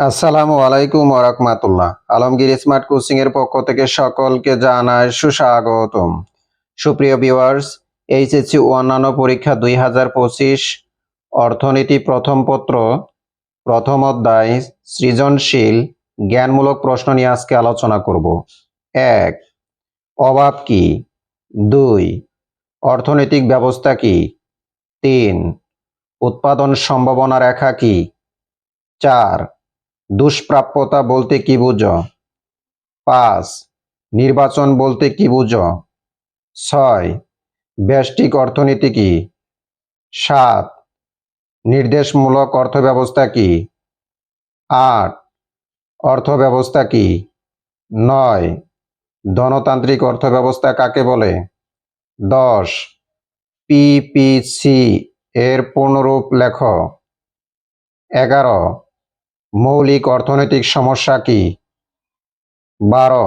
আসসালামু আলাইকুম ওরহমাতুল্লাহ Alamgir smart coaching এর পক্ষ থেকে সকলকে জানায় সুস্বাগতম। সুপ্রিয় ভিউয়ার্স, এইচএসসি অন্যান্য পরীক্ষা দুই হাজার পঁচিশ অর্থনীতি প্রথম পত্র, প্রথম অধ্যায়, সৃজনশীল, জ্ঞানমূলক প্রশ্ন নিয়ে আজকে আলোচনা করব। এক, অভাব কি? দুই, অর্থনৈতিক ব্যবস্থা কি? তিন, উৎপাদন সম্ভাবনা রেখা কি? চার দুষ্প্রাপ্যতা বলতে কি বুঝো? পাঁচ, নির্বাচন বলতে কি বুঝো? ছয়, ব্যষ্টিক অর্থনীতি কি? সাত, নির্দেশমূলক অর্থব্যবস্থা কি? আট, অর্থব্যবস্থা কি? নয় ধনতান্ত্রিক অর্থব্যবস্থা কাকে বলে? দশ পিপিসি এর পূর্ণরূপ লেখ। এগারো মৌলিক অর্থনৈতিক সমস্যা কি? বারো,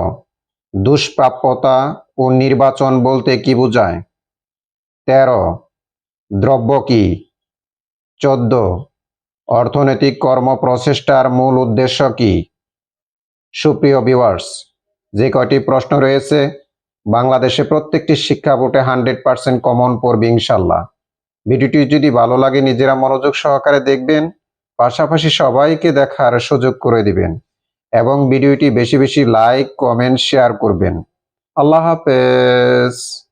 দুষ্প্রাপ্যতা ও নির্বাচন বলতে কি বোঝায়? তেরো, দ্রব্য কি? চোদ্দ, অর্থনৈতিক কর্ম প্রচেষ্টার মূল উদ্দেশ্য কি? সুপ্রিয় ভিউয়ার্স, যে কয়টি প্রশ্ন রয়েছে, বাংলাদেশে প্রত্যেকটি শিক্ষা বোর্ডে হান্ড্রেড পার্সেন্ট কমন পড়বে ইনশাল্লাহ। ভিডিওটি যদি ভালো লাগে, নিজেরা মনোযোগ সহকারে দেখবেন। পাশাপাশি সবাইকে দেখার সুযোগ করে দিবেন এবং ভিডিওটি বেশি বেশি লাইক, কমেন্ট, শেয়ার করবেন। আল্লাহ হাফেজ।